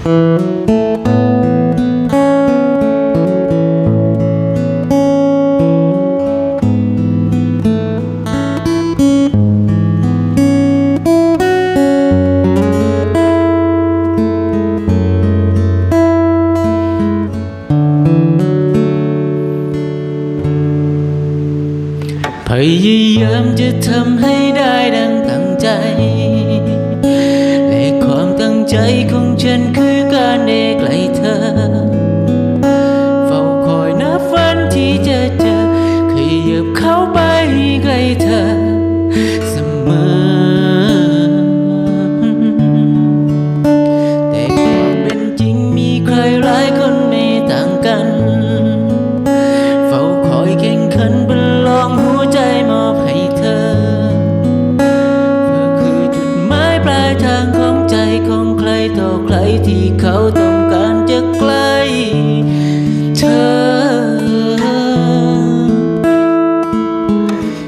พยายามจะทำให้ได้ดังตั้งใจ และความตั้งใจของฉันคือ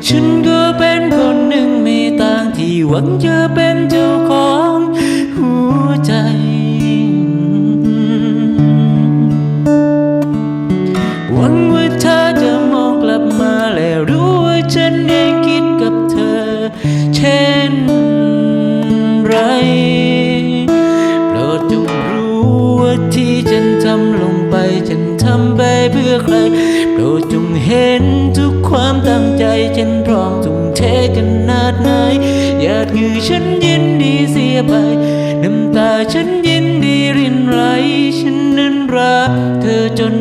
ฉันก็เป็นคนหนึ่งไม่ต่างที่หวังจะเป็นเจ้าของหัวใจ หวังว่าเธอจะมองกลับมาและรู้ว่าฉันเองคิดกับเธอ เช่นไรโปรดจงรู้ว่าที่ฉัน นาดไหนหยาดเหงื่อฉันยินดีเสียไป น้ำตาฉันยินดีรินไหลฉันนั้นรักเธอจน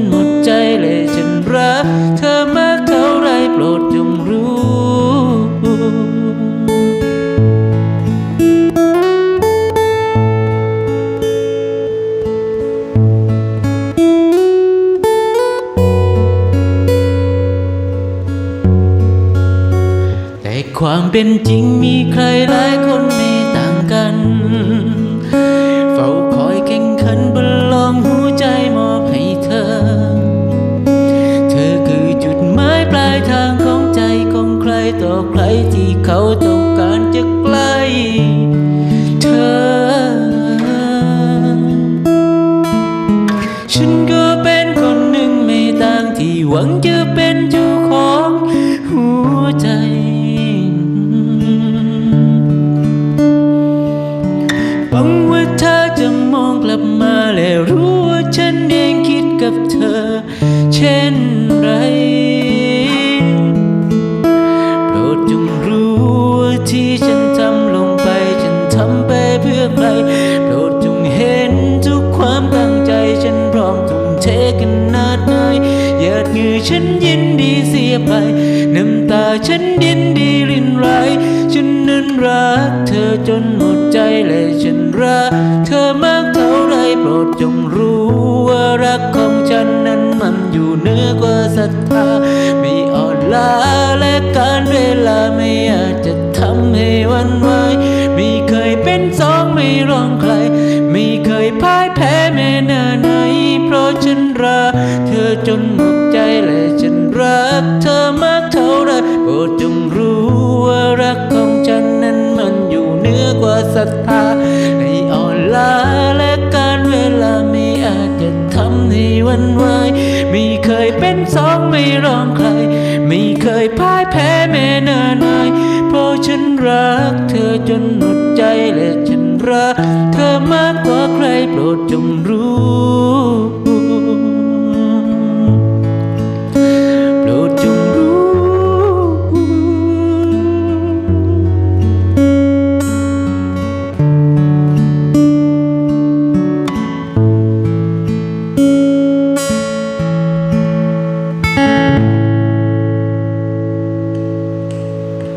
ความเป็นจริงมีใครหลายคน รู้ว่าฉันเองคิดกับเธอ เช่นไรโปรดจงรู้ว่าที่ฉันทำลงไป ฉันทำไปเพื่อใครโปรดจงเห็นทุกความตั้งใจฉันพร้อมทุ่มเทขนาดไหนหยาดเหงื่อฉันยินดีเสียไป น้ำตาฉันยินดีรินไหลฉันนั้นรักเธอจนหมดใจและฉันรักเธอมากเท่าไรโปรด ดจงรู้ว่ารักของฉันนั้นมันอยู่เหนือกว่าศรัทธาไม่อ่อนล้าและการเวลาไม่อาจจะทำให้วันไหวไม่เคยเป็นสองไม่รองใคร ไม่เคยพ่ายแพ้แม้นานไหนเพราะฉันรักเธอจนหมดใจและฉันรักเธอมากกว่าใครโปรดจงรู้